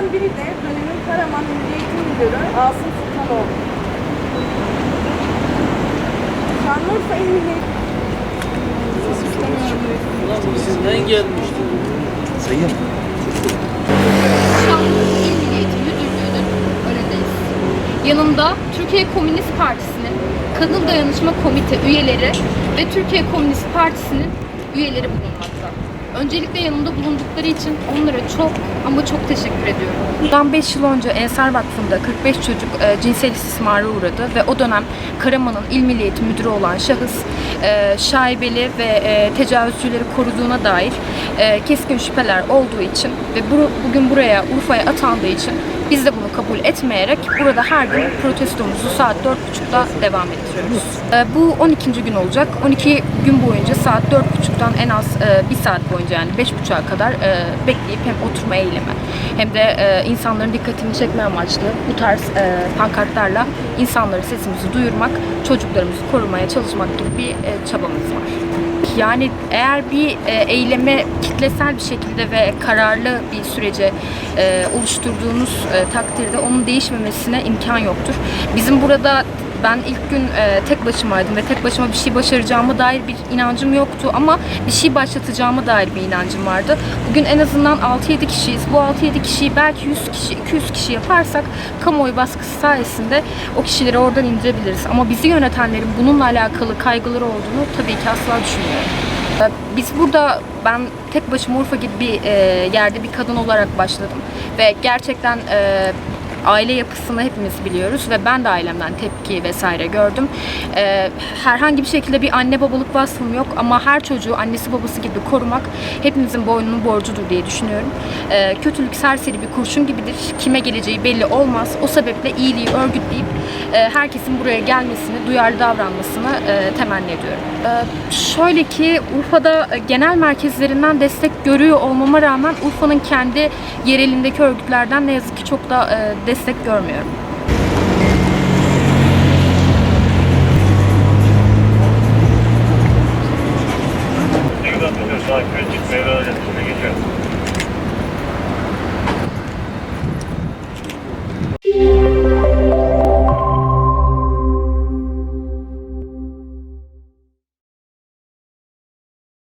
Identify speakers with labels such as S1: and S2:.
S1: Bunlardan biri de dönemin Karaman Milli Eğitim Müdürü Asım Sultanoğlu. Şanlıurfa İl Milli
S2: Sizden gelmişti.
S3: Sayın.
S4: Şanlıurfa İl Milli Eğitim Müdürlüğü'nün önündeyiz. Yanımda Türkiye Komünist Partisi'nin Kadın Dayanışma Komite üyeleri ve Türkiye Komünist Partisi'nin üyeleri bulunmakta. Öncelikle yanımda bulundukları için onlara çok ama çok teşekkür ediyorum. Bundan 5 yıl önce Ensar Vakfı'nda 45 çocuk e, cinsel istismara uğradı ve o dönem Karaman'ın İl Milli Müdürü olan şahıs e, şaibeli ve e, tecavüzcüleri koruduğuna dair e, keskin şüpheler olduğu için ve bu, bugün buraya Urfa'ya atandığı için biz de bunu kabul etmeyerek burada her gün protestomuzu saat 4.30'da devam ettiriyoruz. E, bu 12. gün olacak. 12 gün boyunca saat 4.30'dan en az e, bir saat boyunca yani 5.30'a kadar e, bekleyip hem oturma eylemi hem de e, insanların dikkatini çekme amaçlı bu tarz e, pankartlarla insanların sesimizi duyurmak, çocuklarımızı korumaya çalışmak gibi bir e, çabamız var. Yani eğer bir e, eyleme kitlesel bir şekilde ve kararlı bir sürece e, oluşturduğunuz e, takdirde onun değişmemesine imkan yoktur. Bizim burada ben ilk gün e, tek başımaydım ve tek başıma bir şey başaracağıma dair bir inancım yoktu ama bir şey başlatacağıma dair bir inancım vardı. Bugün en azından 6-7 kişiyiz. Bu 6-7 kişiyi belki 100 kişi, 200 kişi yaparsak kamuoyu baskısı sayesinde o kişileri oradan indirebiliriz. Ama bizi yönetenlerin bununla alakalı kaygıları olduğunu tabii ki asla düşünmüyorum. Ee, Biz burada ben tek başıma Urfa gibi bir e, yerde bir kadın olarak başladım ve gerçekten e, aile yapısını hepimiz biliyoruz ve ben de ailemden tepki vesaire gördüm. E, herhangi bir şekilde bir anne babalık vasfım yok ama her çocuğu annesi babası gibi korumak hepimizin boynunun borcudur diye düşünüyorum. E, kötülük serseri bir kurşun gibidir. Kime geleceği belli olmaz. O sebeple iyiliği örgütleyip e, herkesin buraya gelmesini, duyarlı davranmasını e, temenni ediyorum. E, şöyle ki Urfa'da genel merkezlerinden destek görüyor olmama rağmen Urfa'nın kendi yerelindeki örgütlerden ne yazık ki çok da destek görmüyorum. Şuradan tutuyoruz.